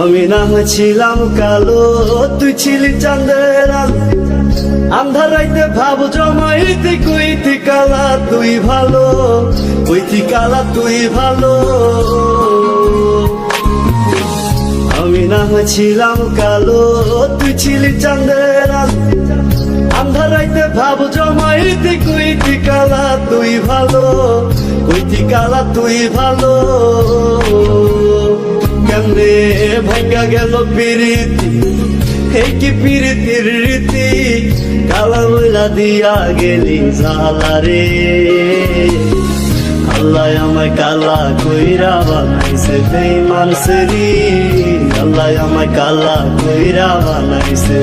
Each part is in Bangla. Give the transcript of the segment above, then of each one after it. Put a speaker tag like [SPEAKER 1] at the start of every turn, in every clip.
[SPEAKER 1] আমি না হয়েছিলাম কালো, তুই ছিলি চাঁদের আন্ধার রাইতে ভাব জমাইতে কইতি কালা, তুই ভালো কইতি কালা, তুই ভালো। আমি না হয়েছিলাম কালো, তুই ছিলি চাঁদের আন্ধার রাইতে ভাব জমাইতে কইতি কালা, তুই ভালো কইতি কালা, তুই ভালো। কেমনে ভাঙ্গা গেল পিরিতি। এই কি পিরিতির রীতি? কালা ময়লা দিয়া গেলি জালা রে। আল্লাহ আমায় কালা কইরা বানাইছে বেমান সেরি আল্লাহ আমায় কালা কইরা বানাইছে।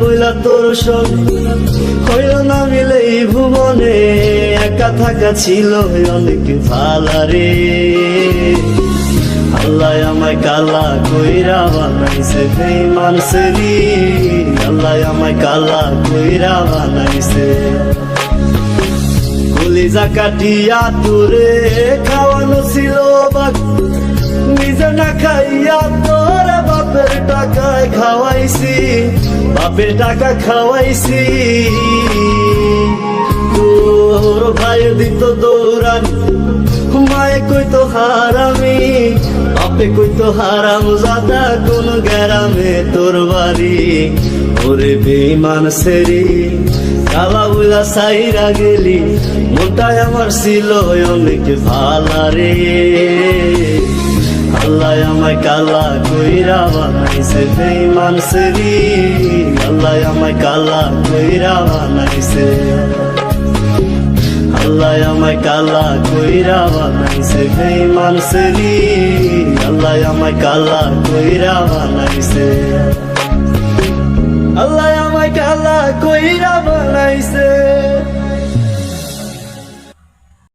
[SPEAKER 1] বইলা তোর সঙ্গে হইল না মিলে এই ভুবনে, একা থাকা ছিল অনেক ভালা রে। আল্লাহ আমায় কালা কইরা বানাইছে বেমান সেরি আল্লাহ আমায় কালা কইরা বানাইছে। কলিজা কাটিয়া তোরে খাওয়ানো ছিল বাকি নিজে না খাইয়া তোর বাপের টাকায় খাওয়াইছি। বাপের টাকা খাওয়াইছি। তোর ভাই দিত দৌড়ানি, মায়ে কইতো হারামি, বাপে কইতো হারাম জাদা, কোন গ্যারামে তোর বাড়ি। ওরে বেমান সেরি কালা বুলা সাইরা গেলি, মনটাই আমার ছিল অনেক ভালা রে। আল্লাহ আমায় কালা কইরা বানাইছে বেমান সেরি আল্লাহ আমায় কালা কইরা বানাইছে। আল্লাহ আমায় কালা কইরা বানাইছে বেমান সেরি আল্লাহ আমায় কালা কইরা বানাইছে।